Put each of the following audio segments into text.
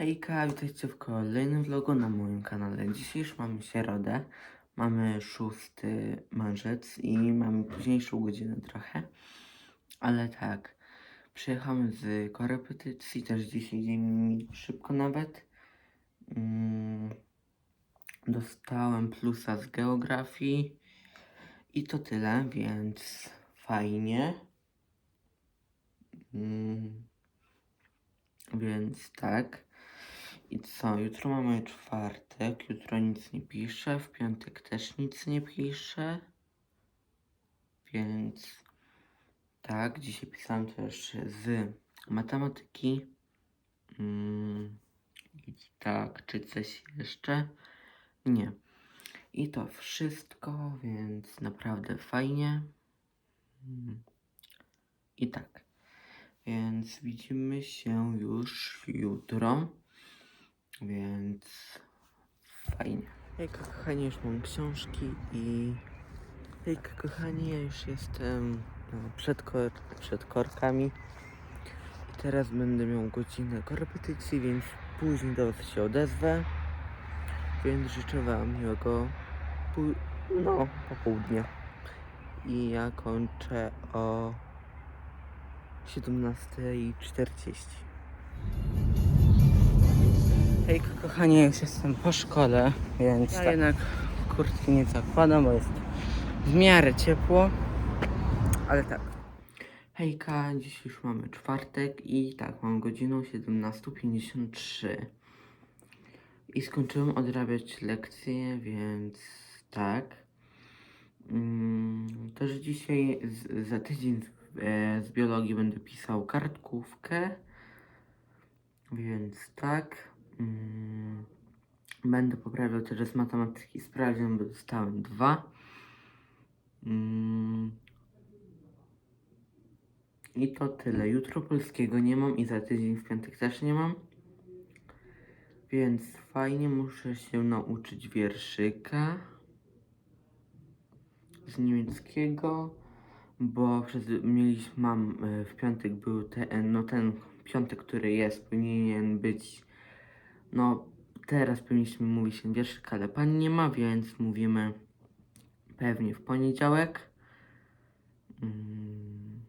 Hejka, witajcie w kolejnym vlogu na moim kanale. Dzisiaj już mamy środę, mamy 6 marzec i mamy późniejszą godzinę trochę. Ale tak, przyjechałem z korepetycji, też dzisiaj dzień szybko nawet. Mm, dostałem plusa z geografii i to tyle, więc fajnie. Mm, więc tak. I co? Jutro mamy czwartek, jutro nic nie piszę, w piątek też nic nie piszę. Więc tak, dzisiaj pisałem też z matematyki. Mm, tak, czy coś jeszcze? Nie. I to wszystko, więc naprawdę fajnie. Mm, I tak. Więc widzimy się już jutro. Więc fajnie. Hejka kochani, już mam książki i hejka kochani, ja już jestem no, przed, kor przed korkami. I teraz będę miał godzinę korepetycji, więc później do was się odezwę. Więc życzę wam miłego no, popołudnia. I ja kończę o 17.40. Hejka kochani, już jestem po szkole, więc ja jednak kurtki nie zakładam, bo jest w miarę ciepło, ale tak. Hejka, dziś już mamy czwartek i tak, mam godzinę 17.53 i skończyłem odrabiać lekcje, więc tak. Mm, też dzisiaj z, za tydzień z, e, z biologii będę pisał kartkówkę, więc tak. Mm, będę poprawiał też z matematyki sprawdzian, bo dostałem dwa. Mm, I to tyle. Jutro polskiego nie mam i za tydzień w piątek też nie mam. Więc fajnie muszę się nauczyć wierszyka z niemieckiego, bo przez mieliśmy mam e, w piątek był ten, no ten piątek, który jest, powinien być, no teraz powinniśmy mówić ten wierszyk, ale pan nie ma, więc mówimy pewnie w poniedziałek. Mm,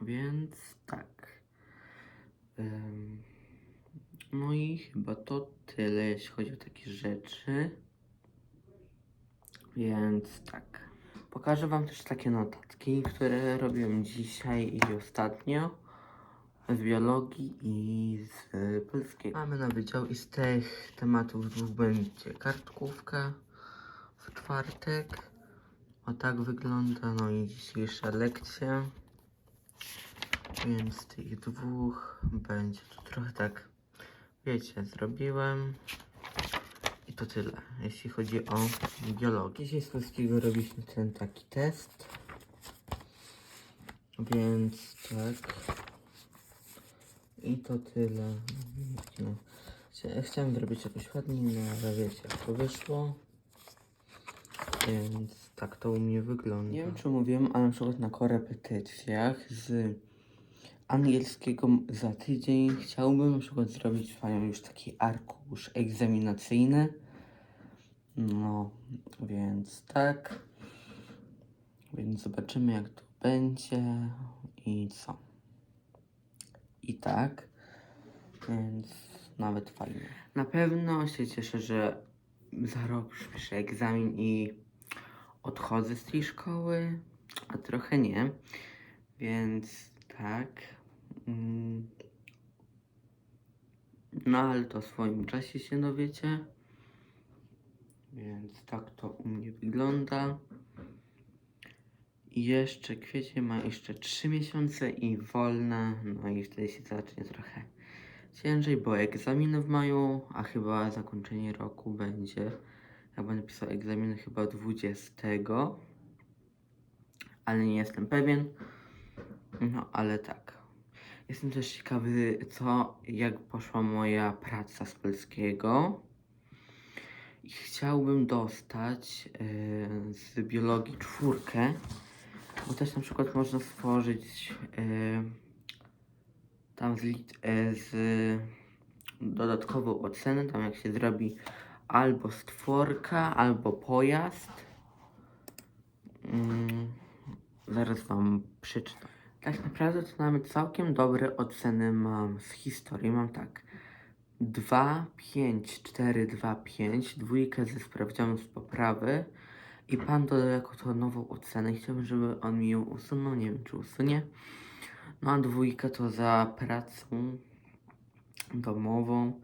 więc tak. Em, no i chyba to tyle, jeśli chodzi o takie rzeczy. Więc tak. Pokażę Wam też takie notatki, które robiłem dzisiaj i ostatnio z biologii i z y, polskiego. Mamy na wydział i z tych tematów dwóch będzie kartkówka w czwartek. O tak wygląda, no i dzisiejsza lekcja. Więc z tych dwóch będzie to trochę tak, wiecie, zrobiłem. I to tyle, jeśli chodzi o biologię. Dzisiaj z polskiego robiliśmy ten taki test. Więc tak. I to tyle. No. Chcia- Chciałem zrobić jakoś ładniej, no ale wiecie, jak to wyszło. Więc tak to u mnie wygląda. Nie wiem, czy mówiłem, ale na przykład na korepetycjach z angielskiego za tydzień chciałbym na przykład zrobić fajny już taki arkusz egzaminacyjny. No, więc tak. Więc zobaczymy jak to będzie i co. I tak. Więc nawet fajnie. Na pewno się cieszę, że za rok egzamin i odchodzę z tej szkoły, a trochę nie. Więc tak. Mm. No ale to w swoim czasie się dowiecie. Więc tak to u mnie wygląda. Jeszcze kwiecień ma jeszcze 3 miesiące i wolne. No i wtedy się zacznie trochę ciężej, bo egzaminy w maju, a chyba zakończenie roku będzie. Ja będę pisał egzaminy chyba 20. Ale nie jestem pewien. No ale tak. Jestem też ciekawy, co, jak poszła moja praca z polskiego. I chciałbym dostać e, z biologii czwórkę, bo też na przykład można stworzyć e, tam z, e, z dodatkową ocenę, tam jak się zrobi albo stworka, albo pojazd. Mm, zaraz wam przeczytam. Tak naprawdę to nawet całkiem dobre oceny mam z historii. Mam tak 2, 5, 4, 2, 5, dwójkę ze sprawdzianem z poprawy i pan dodał jako to nową ocenę. Chciałbym, żeby on mi ją usunął, nie wiem czy usunie. No a dwójkę to za pracę domową.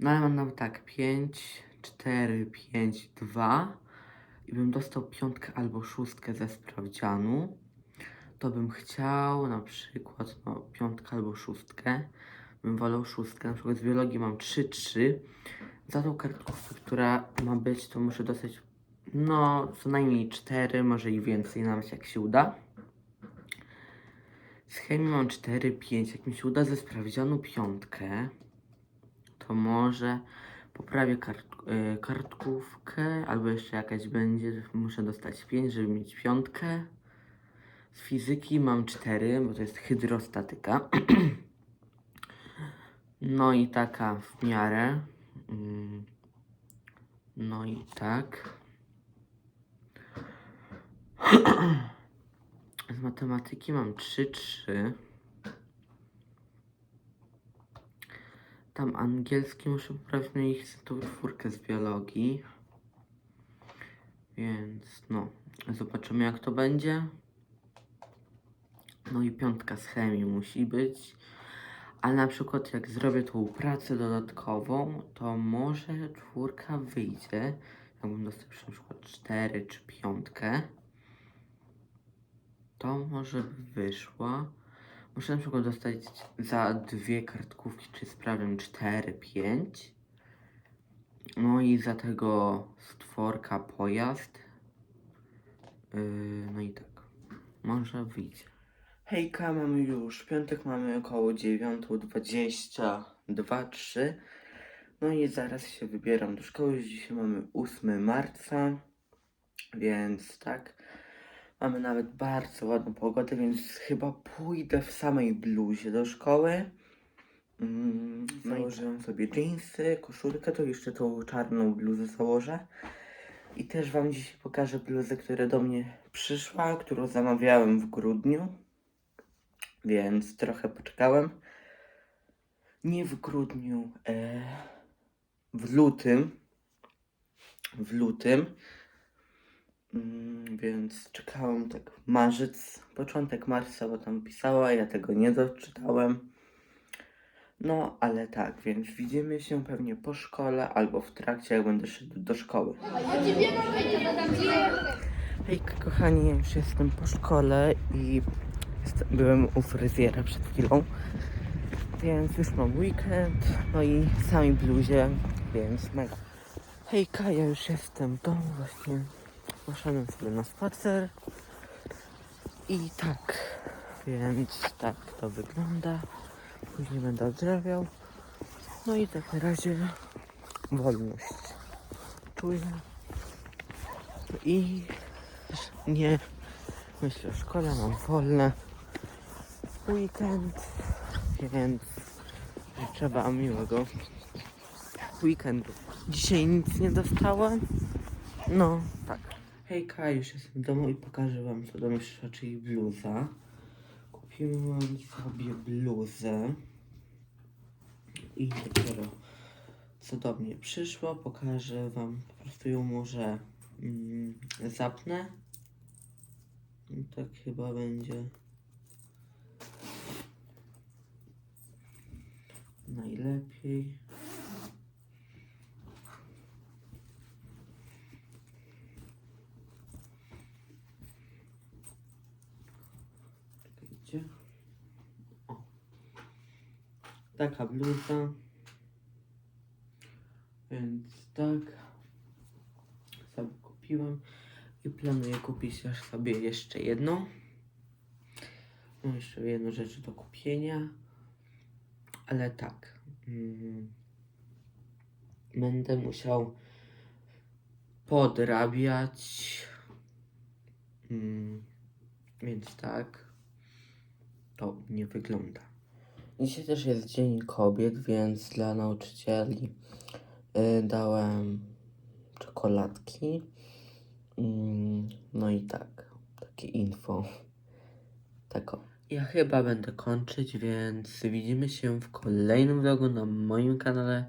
No ale mam nawet tak 5, 4, 5, 2 i bym dostał piątkę albo szóstkę ze sprawdzianu, to bym chciał na przykład no, piątkę albo szóstkę. Bym wolał szóstkę. Na przykład z biologii mam 3, 3. Za tą kartkówkę, która ma być, to muszę dostać no co najmniej 4, może i więcej, nawet jak się uda. Z chemii mam 4, 5. Jak mi się uda ze sprawdzianu piątkę, to może poprawię kart, y, kartkówkę, albo jeszcze jakaś będzie. Muszę dostać 5, żeby mieć piątkę. Z fizyki mam 4, bo to jest hydrostatyka. no i taka w miarę. Mm. No i tak. Z matematyki mam 3-3. Tam angielski muszę poprawić, no i chcę tą czwórkę z biologii. Więc no, zobaczymy jak to będzie. No i piątka z chemii musi być. Ale na przykład jak zrobię tą pracę dodatkową, to może czwórka wyjdzie. Jakbym dostał na przykład 4 czy piątkę to może by wyszła. Muszę na przykład dostać za dwie kartkówki, czy sprawiam 4, 5. No i za tego stworka pojazd. Yy, no i tak. Może wyjdzie. Hejka, mamy już. Piątek mamy około 9.22, 3. No i zaraz się wybieram do szkoły. Dzisiaj mamy 8 marca. Więc tak. Mamy nawet bardzo ładną pogodę, więc chyba pójdę w samej bluzie do szkoły. Mm, założyłem sobie jeansy, koszulkę, to jeszcze tą czarną bluzę założę. I też Wam dzisiaj pokażę bluzę, która do mnie przyszła, którą zamawiałem w grudniu. Więc trochę poczekałem. Nie w grudniu, e, w lutym. W lutym. Mm, więc czekałem tak marzec, początek marca, bo tam pisała, ja tego nie doczytałem. No, ale tak, więc widzimy się pewnie po szkole albo w trakcie, jak będę szedł do szkoły. Hejka kochani, ja już jestem po szkole i byłem u fryzjera przed chwilą, więc już mam weekend, no i sami bluzie, więc mega. Hejka, ja już jestem w domu właśnie poszedłem sobie na spacer i tak, więc tak to wygląda. Później będę oddrawiał. No i tak na razie wolność czuję i nie myślę o szkole, mam wolne weekend, więc życzę miłego weekendu. Dzisiaj nic nie dostałem. No, tak. Hejka, już jestem w domu i pokażę wam co do przyszła, czyli bluza. Kupiłem sobie bluzę i dopiero co do mnie przyszło, pokażę wam, po prostu ją może mm, zapnę. I tak chyba będzie najlepiej. Czekajcie. O. Taka bluza. Więc tak. Sobie kupiłem. I planuję kupić też sobie jeszcze jedną. Mam jeszcze jedną rzecz do kupienia. Ale tak. Mm, będę musiał podrabiać. Mm, więc tak to nie wygląda. Dzisiaj też jest Dzień Kobiet, więc dla nauczycieli y, dałem czekoladki. Mm, no i tak, takie info. Tak o. Ja chyba będę kończyć, więc widzimy się w kolejnym vlogu na moim kanale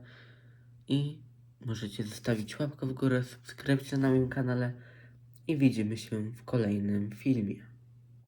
i możecie zostawić łapkę w górę, subskrypcję na moim kanale i widzimy się w kolejnym filmie.